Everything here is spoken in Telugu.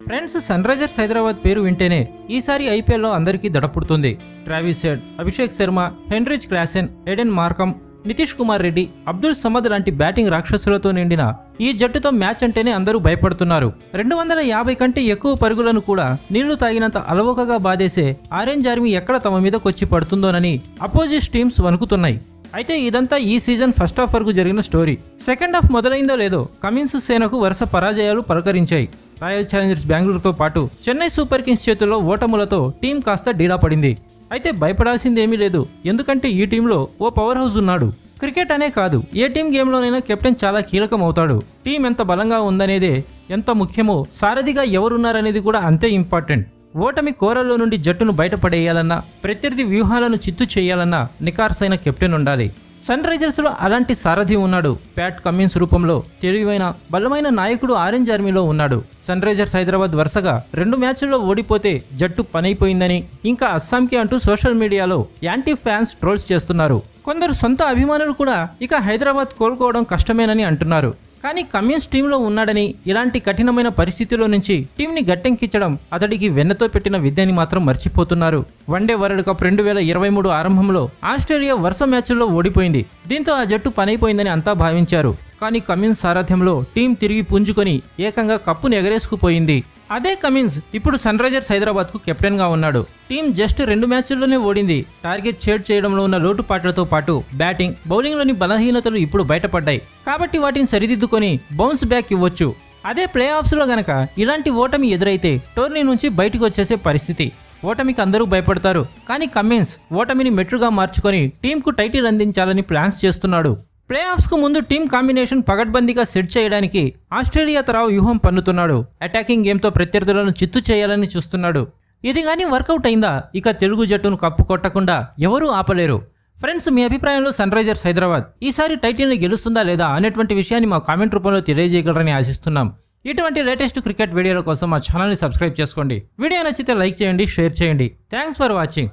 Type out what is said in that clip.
ఫ్రెండ్స్ సన్ రైజర్స్ హైదరాబాద్ పేరు వింటేనే ఈసారి ఐపీఎల్లో అందరికీ దడపుడుతుంది. Travis Head Abhishek Sharma Heinrich Klaasen Aiden Markram Nitish Kumar Reddy Abdul Samad లాంటి బ్యాటింగ్ రాక్షసులతో నిండిన ఈ జట్టుతో మ్యాచ్ అంటేనే అందరూ భయపడుతున్నారు. రెండు వందల యాభై కంటే ఎక్కువ పరుగులను కూడా నీళ్ళు తాగినంత అలవోకగా బాధేసే ఆరెంజ్ ఆర్మీ ఎక్కడ తమ మీదకొచ్చి పడుతుందోనని అపోజిట్ టీమ్స్ వణుకుతున్నాయి. అయితే ఇదంతా ఈ సీజన్ ఫస్ట్ హాఫ్ వరకు జరిగిన స్టోరీ. సెకండ్ హాఫ్ మొదలైందో లేదో కమిన్స్ సేనకు వరుస పరాజయాలు పలకరించాయి. రాయల్ ఛాలెంజర్స్ బెంగళూరుతో పాటు చెన్నై సూపర్ కింగ్స్ చేతుల్లో ఓటములతో టీం కాస్త డీడా పడింది. అయితే భయపడాల్సింది ఏమీ లేదు. ఎందుకంటే ఈ టీంలో ఓ పవర్ హౌస్ ఉన్నాడు. క్రికెట్ అనే కాదు. ఏ టీం గేమ్లోనైనా కెప్టెన్ చాలా కీలకం అవుతాడు టీం ఎంత బలంగా ఉందనేదే ఎంత ముఖ్యమో సారథిగా ఎవరున్నారనేది కూడా అంతే ఇంపార్టెంట్. ఓటమి కోరల్లో నుండి జట్టును బయటపడేయాలన్నా ప్రత్యర్థి వ్యూహాలను చిత్తు చేయాలన్నా నికార్సైన కెప్టెన్ ఉండాలి. సన్ రైజర్స్లో అలాంటి సారథి ఉన్నాడు. ప్యాట్ కమిన్స్ రూపంలో తెలివైన బలమైన నాయకుడు ఆరెంజ్ ఆర్మీలో ఉన్నాడు. సన్ రైజర్స్ హైదరాబాద్ వరుసగా రెండు మ్యాచ్ల్లో ఓడిపోతే జట్టు పనైపోయిందని ఇంకా అస్సాంకి అంటూ సోషల్ మీడియాలో యాంటీ ఫ్యాన్స్ ట్రోల్స్ చేస్తున్నారు. కొందరు సొంత అభిమానులు కూడా ఇక హైదరాబాద్ కోలుకోవడం కష్టమేనని అంటున్నారు. కానీ కమ్యూన్స్ టీంలో ఉన్నాడని ఇలాంటి కఠినమైన పరిస్థితిలో నుంచి టీంని గట్టెంకించడం అతడికి వెన్నతో పెట్టిన విద్యని మాత్రం మర్చిపోతున్నారు. వన్డే వరల్డ్ కప్ రెండు వేల ఇరవై మూడు ఆరంభంలో ఆస్ట్రేలియా వరుస మ్యాచ్ల్లో ఓడిపోయింది. దీంతో ఆ జట్టు పనైపోయిందని అంతా భావించారు. కానీ కమిన్స్ సారథ్యంలో టీం తిరిగి పుంజుకొని ఏకంగా కప్పును ఎగరేసుకుపోయింది. అదే కమిన్స్ ఇప్పుడు సన్ రైజర్స్ హైదరాబాద్కు కెప్టెన్గా ఉన్నాడు. టీం జస్ట్ రెండు మ్యాచ్ల్లోనే ఓడింది. టార్గెట్ షేడ్ చేయడంలో ఉన్న లోటుపాట్లతో పాటు బ్యాటింగ్ బౌలింగ్లోని బలహీనతలు ఇప్పుడు బయటపడ్డాయి. కాబట్టి వాటిని సరిదిద్దుకొని బౌన్స్ బ్యాక్ ఇవ్వచ్చు. అదే ప్లే ఆఫ్స్లో గనక ఇలాంటి ఓటమి ఎదురైతే టోర్నీ నుంచి బయటకు వచ్చేసే పరిస్థితి. ఓటమికి అందరూ భయపడతారు. కానీ కమిన్స్ ఓటమిని మెట్రుగా మార్చుకొని టీంకు టైటిల్ అందించాలని ప్లాన్స్ చేస్తున్నాడు. ప్లే ఆఫ్స్కు ముందు టీం కాంబినేషన్ పగడ్బందీగా సెట్ చేయడానికి ఆస్ట్రేలియా తరావు వ్యూహం పన్నుతున్నాడు. అటాకింగ్ గేమ్తో ప్రత్యర్థులను చిత్తు చేయాలని చూస్తున్నాడు. ఇది కానీ వర్కౌట్ అయిందా? ఇక తెలుగు జట్టును కప్పు కొట్టకుండా ఎవరూ ఆపలేరు. ఫ్రెండ్స్ మీ అభిప్రాయంలో సన్ రైజర్స్ హైదరాబాద్ ఈసారి టైటిల్ని గెలుస్తుందా లేదా అనేటువంటి విషయాన్ని మా కామెంట్ రూపంలో తెలియజేయగలరని ఆశిస్తున్నాం. ఇటువంటి లేటెస్ట్ క్రికెట్ వీడియోల కోసం మా ఛానల్ని సబ్స్క్రైబ్ చేసుకోండి. వీడియో నచ్చితే లైక్ చేయండి షేర్ చేయండి. Thanks for watching.